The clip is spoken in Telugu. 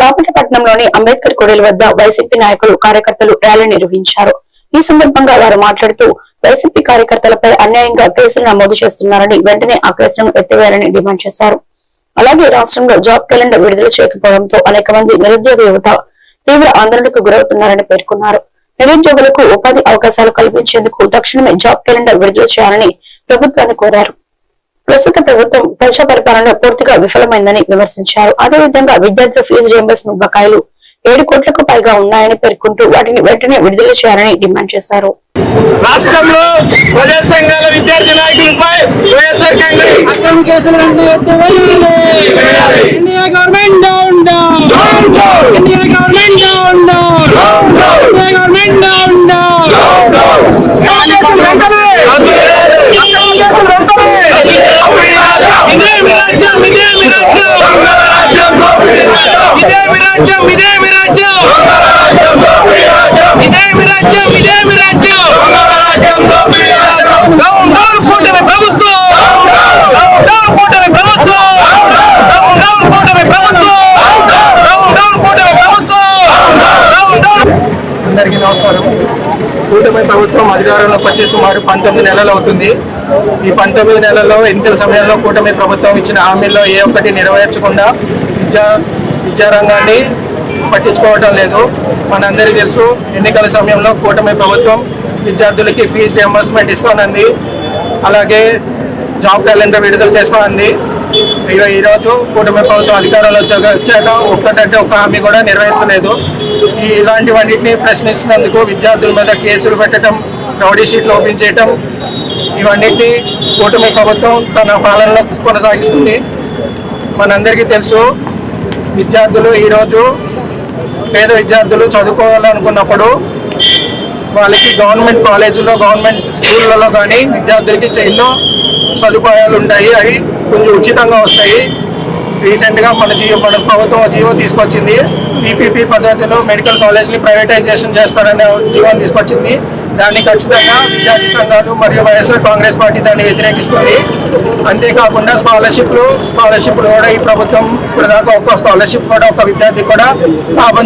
బాపట్లపట్నంలోని అంబేద్కర్ కూడలి వద్ద వైసీపీ నాయకులు కార్యకర్తలు ర్యాలీ నిర్వహించారు. ఈ సందర్భంగా వారు మాట్లాడుతూ వైసీపీ కార్యకర్తలపై అన్యాయంగా కేసులు నమోదు చేస్తున్నారని వెంటనే ఆ కేసులను ఎత్తివేయాలని డిమాండ్ చేశారు. అలాగే రాష్ట్రంలో జాబ్ క్యాలెండర్ విడుదల చేయకపోవడంతో అనేక మంది నిరుద్యోగ యువత తీవ్ర ఆందోళనకు గురవుతున్నారని పేర్కొన్నారు. నిరుద్యోగులకు ఉపాధి అవకాశాలు కల్పించేందుకు తక్షణమే జాబ్ క్యాలెండర్ విడుదల చేయాలని ప్రభుత్వాన్ని కోరారు. ప్రస్తుత ప్రభుత్వం ప్రజా పరిపాలన పూర్తిగా విఫలమైందని విమర్శించారు. అదేవిధంగా విద్యార్థుల ఫీజు రియంబర్స్మెంట్ బకాయిలు ఏడు కోట్లకు పైగా ఉన్నాయని పేర్కొంటూ వాటిని వెంటనే విడుదల చేయాలని డిమాండ్ చేశారు. రాష్ట్రంలో ప్రజా సంఘాల విద్యార్థి నాయకులపై వైఎస్ఆర్ కాంగ్రెస్ అందరికీ నమస్కారం. కూటమి ప్రభుత్వం అధికారంలోకి వచ్చి సుమారు పంతొమ్మిది నెలలు అవుతుంది. ఈ పంతొమ్మిది నెలల్లో ఎన్నికల సమయంలో కూటమి ప్రభుత్వం ఇచ్చిన హామీల్లో ఏ ఒక్కటి నెరవేర్చకుండా విద్యా విద్యారంగాన్ని పట్టించుకోవటం లేదు. మనందరికీ తెలుసు ఎన్నికల సమయంలో కూటమి ప్రభుత్వం విద్యార్థులకి ఫీజు రియంబర్స్మెంట్ ఇస్తానంది. అలాగే జాబ్ క్యాలెండర్ విడుదల చేస్తానంది. ఇక ఈరోజు కూటమి ప్రభుత్వం అధికారంలో వచ్చాక వచ్చాక ఒక్కటంటే ఒక్క హామీ కూడా నెరవేర్చలేదు. ఇలాంటివన్నింటినీ ప్రశ్నిస్తున్నందుకు విద్యార్థుల మీద కేసులు పెట్టడం రౌడీ షీట్లు ఓపెన్ చేయటం ఇవన్నిటినీ కూటమి ప్రభుత్వం తన పాలనలో కొనసాగిస్తుంది. మనందరికీ తెలుసు విద్యార్థులు ఈరోజు పేద విద్యార్థులు చదువుకోవాలనుకున్నప్పుడు వాళ్ళకి గవర్నమెంట్ కాలేజీలో గవర్నమెంట్ స్కూళ్ళలో కానీ విద్యార్థులకి ఎన్నో సదుపాయాలు ఉంటాయి. అవి కొంచెం ఉచితంగా వస్తాయి. రీసెంట్గా మన జియో మన ప్రభుత్వం జీవో తీసుకొచ్చింది. పీపీపీ పద్ధతిలో మెడికల్ కాలేజ్ని ప్రైవేటైజేషన్ చేస్తారనే జీవో తీసుకొచ్చింది. దాన్ని ఖచ్చితంగా విద్యార్థి సంఘాలు మరియు వైఎస్ఆర్ కాంగ్రెస్ పార్టీ దాన్ని వ్యతిరేకిస్తుంది. అంతేకాకుండా స్కాలర్షిప్లు స్కాలర్షిప్లు కూడా ఈ ప్రభుత్వం ఇప్పటిదాకా ఒక్క స్కాలర్షిప్ కూడా ఒక విద్యార్థి కూడా లాభం